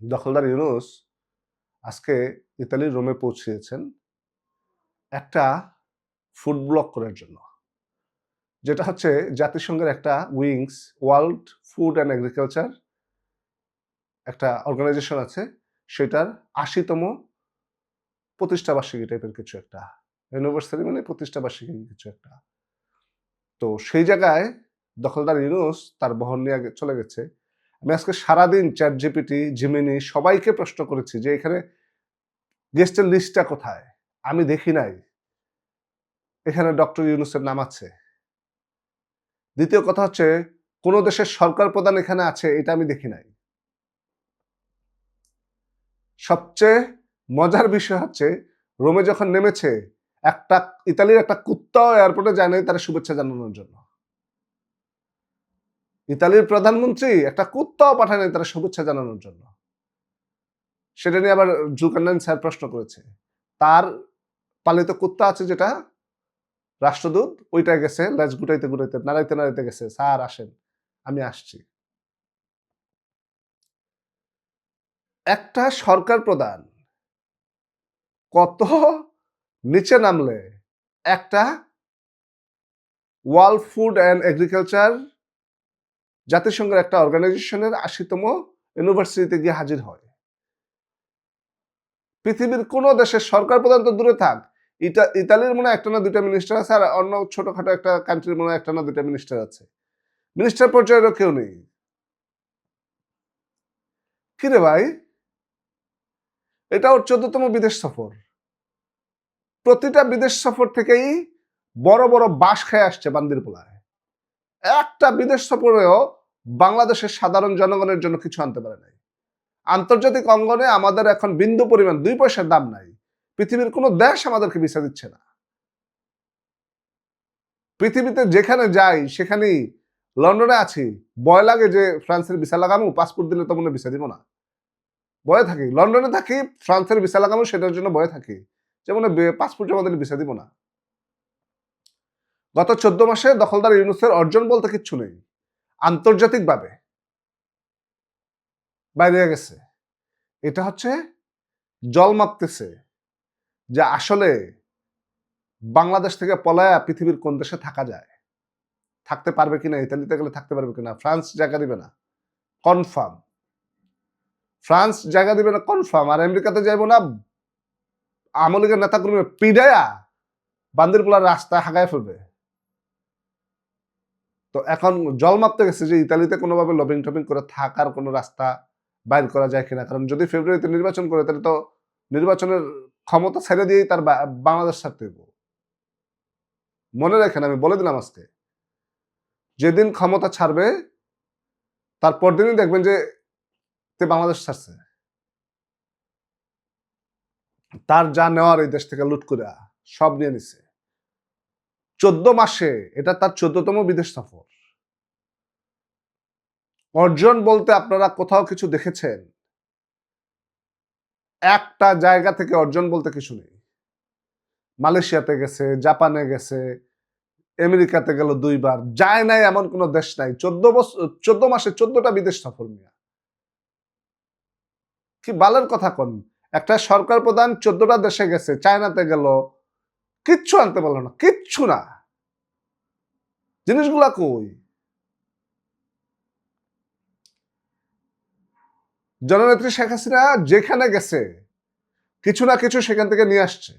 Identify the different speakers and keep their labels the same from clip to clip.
Speaker 1: দখলদার ইউনুস আজকে ইতালির রোমে পৌঁছিয়েছেন একটা ফুড ব্লক করার জন্য। যেটা হচ্ছে জাতিসংঘের একটা wings, world food and agriculture একটা অর্গানাইজেশন আছে, সেটার আশিতম প্রতিষ্ঠা বার্ষিকী টাইপের কিছু একটা ইউনিভার্সারি মানে প্রতিষ্ঠা বার্ষিকী কিছু একটা। তো সেই জায়গায় দখলদার ইউনুস তার বহন নিয়ে চলে গেছে। আমি আজকে সারাদিন চ্যাট জিপিটি জিমিনি সবাইকে প্রশ্ন করেছি যে এখানে গেস্টের লিস্টটা কোথায়? আমি দেখি নাই। এখানে ডক্টর ইউনুসের নাম আছে। দ্বিতীয় কথা হচ্ছে, কোন দেশের সরকার প্রধান এখানে আছে এটা আমি দেখি নাই। সবচেয়ে মজার বিষয় হচ্ছে, রোমে যখন নেমেছে, একটা ইতালির একটা কুত্তাও এয়ারপোর্টে যায় নাই তারা শুভেচ্ছা জানানোর জন্য। ইতালির প্রধানমন্ত্রী একটা কুত্তাও পাঠায় নাই তারা শুভেচ্ছা জানানোর জন্য। সেটা নিয়ে আবার জুকান্নান স্যার প্রশ্ন করেছে। তার পালিত কুত্তা আছে যেটা? রাষ্ট্রদূত? ওইটা গেছে লেজ গুটাইতে গুটাইতে, নাড়াইতে নাড়াইতে গেছে, স্যার, আসেন, আমি আসছি। একটা সরকার প্রধান কত নিচে নামলে? একটা ওয়ার্ল্ড ফুড অ্যান্ড এগ্রিকালচার জাতিসংঘের একটা অর্গানাইজেশনের আশিতম ইউনিভার্সিটিতে গিয়ে হাজির হয়। পৃথিবীর কোন দেশের সরকার প্রধান তো দূরে থাক। ইতালির মনে একটা না দুইটা মিনিস্টার আছে আর অন্য ছোটখাটো একটা কান্ট্রির মনে একটা না দুইটা মিনিস্টার আছে। মিনিস্টার পর্যায়েরও কেউ নেই। কিরে ভাই? এটা ওর চোদ্দতম বিদেশ সফর। প্রতিটা বিদেশ সফর থেকেই বড় বড় বাস খেয়ে আসছে বান্দির পোলায়। একটা বিদেশ সফরেও বাংলাদেশের সাধারণ জনগণের জন্য কিছু আনতে পারে নাই। আন্তর্জাতিক অঙ্গনে আমাদের এখন বিন্দু পরিমাণ দুই পয়সার দাম নাই। পৃথিবীর কোনো দেশ আমাদেরকে ভিসা দিচ্ছে না। পৃথিবীতে যেখানে যাই, সেখানেই লন্ডনে আছি। ভয় লাগে যে ফ্রান্সের ভিসা লাগামু, পাসপোর্ট দিলে তো মনে ভিসা দিব না। ভয়ে থাকি। লন্ডনে থাকি, ফ্রান্সের ভিসা লাগামু, সেটার জন্য ভয়ে থাকি। যে মনে পাসপোর্ট জমা দিলে ভিসা দিব না। গত চোদ্দ মাসে দখলদার ইউনুসের অর্জন বলতে কিচ্ছু নেই। আন্তর্জাতিকভাবে। বাইরে গেছে। এটা হচ্ছে জল মাপতেছে যে আসলে বাংলাদেশ থেকে পলায়া পৃথিবীর কোন দেশে থাকা যায়? থাকতে পারবে কিনা? ইতালিতে গেলে থাকতে পারবে কিনা? ফ্রান্স জায়গা দিবে না। কনফার্ম। ফ্রান্স জায়গা দিবে না, কনফার্ম। আর আমেরিকাতে যাইব না আমলিগের নেতা কর্মী পিডায়া বান্দিরপোলার রাস্তায় হাগায় ফেলবে। তো এখন জল মাপতে গেছে যে ইতালিতে কোনোভাবে লবিং টবিং করে থাকার কোনো রাস্তা বাইর করা যায় কিনা। কারণ যদি ফেব্রুয়ারিতে নির্বাচন করে, তাহলে তো নির্বাচনের ক্ষমতা ছেড়ে দিয়েই তার বাংলাদেশ ছাড়তে মনে রাখেন, আমি বলে দিলাম আজকে, যেদিন ক্ষমতা ছাড়বে, তারপর দিনই দেখবেন যে তে বাংলাদেশ ছাড়ছে। তার যা নেওয়ার এই দেশ থেকে লুট করে সব নিয়ে নিছে। চোদ্দ মাসে এটা তার চোদ্দতম বিদেশ সফর। অর্জন বলতে আপনারা কোথাও কিছু দেখেছেন? একটা জায়গা থেকে অর্জন বলতে কিছু নেই। মালয়েশিয়াতে গেছে, জাপানে গেছে, আমেরিকাতে গেল দুইবার, যায় নাই এমন কোন দেশ নাই। চোদ্দ বছর চোদ্দ মাসে চোদ্দটা বিদেশ সফর নিয়ে কি বালের কথা কোন? একটা সরকার প্রধান চোদ্দটা দেশে গেছে, চায়নাতে গেল কিচ্ছু আনতে পারল না, কিচ্ছু না। জিনিসগুলা কই? জননেত্রী শেখ হাসিনা যেখানে গেছে, কিছু না কিছু সেখান থেকে নিয়ে আসছে।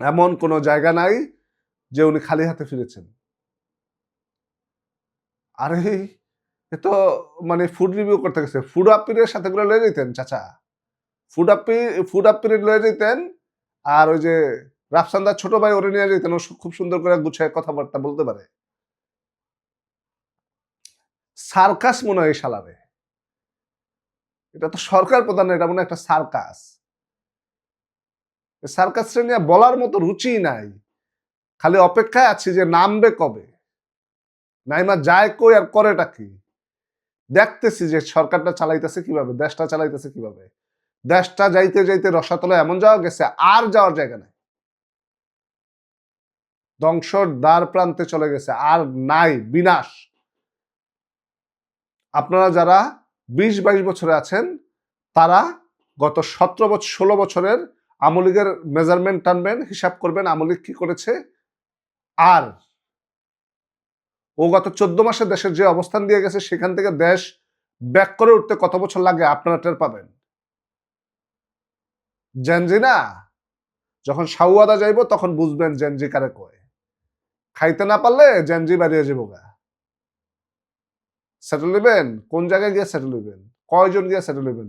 Speaker 1: এমন কোন জায়গা নাই যে উনি খালি হাতে ফিরেছেন। আরে, এ তো মানে ফুড রিভিউ করতে গেছে। ফুড আপিরের সাথে করে লয়ে যেতেন চাচা। ফুড ফুড আপিরে লয়ে যেতেন আর ওই যে রাফসান্দার ছোট ভাই ওরে নিয়ে যেতেন ও খুব সুন্দর করে গুছায় কথাবার্তা বলতে পারে। সার্কাস মনে হয় এটা তো সরকার প্রধান এটা মনে একটা সার্কাস। সার্কাস নিয়ে বলার মতো রুচি নাই। খালি অপেক্ষায় আছি যে নামবে কবে। নাইমা যায় কই আর করেটা কি? দেখতেছি যে সরকারটা চালাইতেছে কীভাবে, দেশটা চালাইতেছে কীভাবে। দেশটা যাইতে যাইতে রসাতলে এমন যাওয়া গেছে, আর যাওয়ার জায়গা নাই। ধ্বংসর দ্বার প্রান্তে চলে গেছে, আর নাই, বিনাশ। আপনারা যারা বিশ বাইশ বছরে আছেন, তারা গত সতেরো বছর ষোলো বছরের আমলিগের মেজারমেন্ট টানবেন, হিসাব করবেন আমলিগ কি করেছে, আর ও গত চোদ্দ মাসে দেশের যে অবস্থান দিয়ে গেছে, সেখান থেকে দেশ ব্যাক করে উঠতে কত বছর লাগে আপনারা টের পাবেন। জেনজি না যখন সাউয়াদা যাইব তখন বুঝবেন জেনজি কারে কয়। খাইতে না পারলে জেনজি বাড়িয়ে যাব গা। সেটেল নেবেন কোন জায়গায় গিয়ে সেটেল নেবেন কয়জন গিয়ে সেটেল নেবেন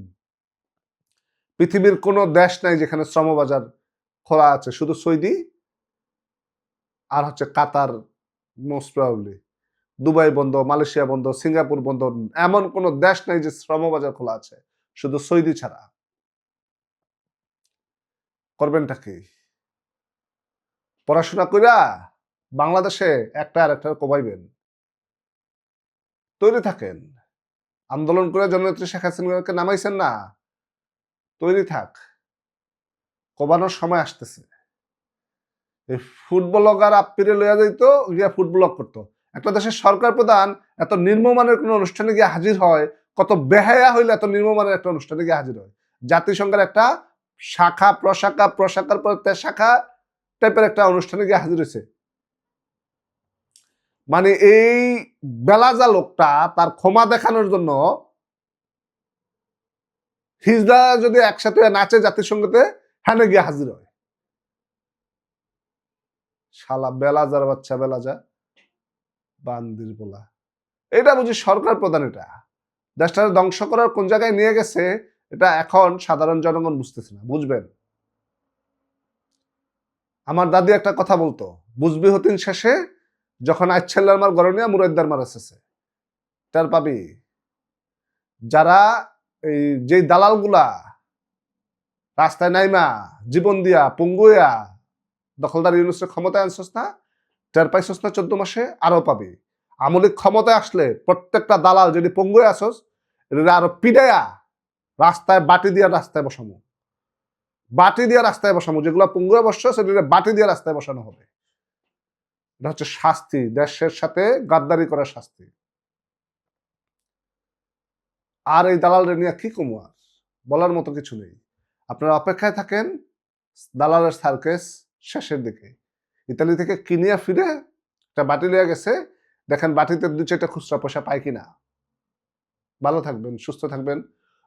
Speaker 1: পৃথিবীর কোনো দেশ নাই যেখানে শ্রমবাজার খোলা আছে, শুধু সৌদি আর হচ্ছে কাতার মোস্ট প্রবাবলি দুবাই বন্ধ, মালয়েশিয়া বন্ধ, সিঙ্গাপুর বন্ধ, এমন কোনো দেশ নাই যে শ্রমবাজার খোলা আছে, শুধু সৌদি ছাড়া। করবেনটা কি? পড়াশোনা কইরা বাংলাদেশে একটা আর একটা কমাইবেন তৈরি থাকেন। আন্দোলন করে জননেত্রী শেখ হাসিনাকে নামাইছেন না। তৈরি থাক। কবানোর সময় আসতেছে। এই ফুটবলগার আপ্পিরে লইয়া যাইত, গিয়া ফুটবলক করতো। একটা দেশের সরকার প্রধান এত নির্মমানের কোনো অনুষ্ঠানে গিয়ে হাজির হয়, কত বেহায়া হইলে এত নির্মমানের একটা অনুষ্ঠানে গিয়ে হাজির হয়। জাতিসংঘের একটা শাখা, প্রশাখা, প্রশাখার পর তে শাখা টাইপের একটা অনুষ্ঠানে গিয়ে হাজির হয়েছে। মানে এই বেলাজা লোকটা তার ক্ষমা দেখানোর জন্য হিজদা যদি একসাথে নাচে জাতিসংঘতে হ্যানে গিয়ে হাজির হয়। শালা বেলাজার বাচ্চা বেলাজা, বান্দির বলা এটা বুঝি সরকার প্রধান এটা? দেশটা ধ্বংস করার কোন জায়গায় নিয়ে গেছে? এটা এখন সাধারণ জনগণ বুঝতেছে না, বুঝবেন? আমার দাদি একটা কথা বলতো, বুঝবি হতিন শেষে যখন আচ্ছেল্লার মার গরনিয়া মুরাইদার মার এসেছে। তার পাবি? যারা এই যে দালালগুলা রাস্তায় নাইমা, জীবন দিয়া পঙ্গুয়া দখলদার ইউনিসের ক্ষমতায় আনছস না, টের পাইছস না চোদ্দ মাসে আরও পাবি। আমলিক ক্ষমতায় আসলে প্রত্যেকটা দালাল যদি পঙ্গুয়ে আসস এটা আরও পিডায়া রাস্তায় বাটি দিয়া রাস্তায় বসামো। বাটি দিয়া রাস্তায় বসামো, যেগুলো পঙ্গুয়ে বসছো সেটা বাটি দিয়ে রাস্তায় বসানো হবে। এটা হচ্ছে শাস্তি, দেশের সাথে গাদ্দারি করার শাস্তি। আর এই দালালরে নিয়ে কি কমু আর? বলার মতো কিছু নেই। আপনারা অপেক্ষায় থাকেন দালালের সার্কেস শেষের দিকে। ইতালি থেকে কিনিয়া ফিরে একটা বাটি লিয়ে গেছে। দেখেন বাটিতে দু চারটা খুচরা পয়সা পায় কিনা। ভালো থাকবেন, সুস্থ থাকবেন।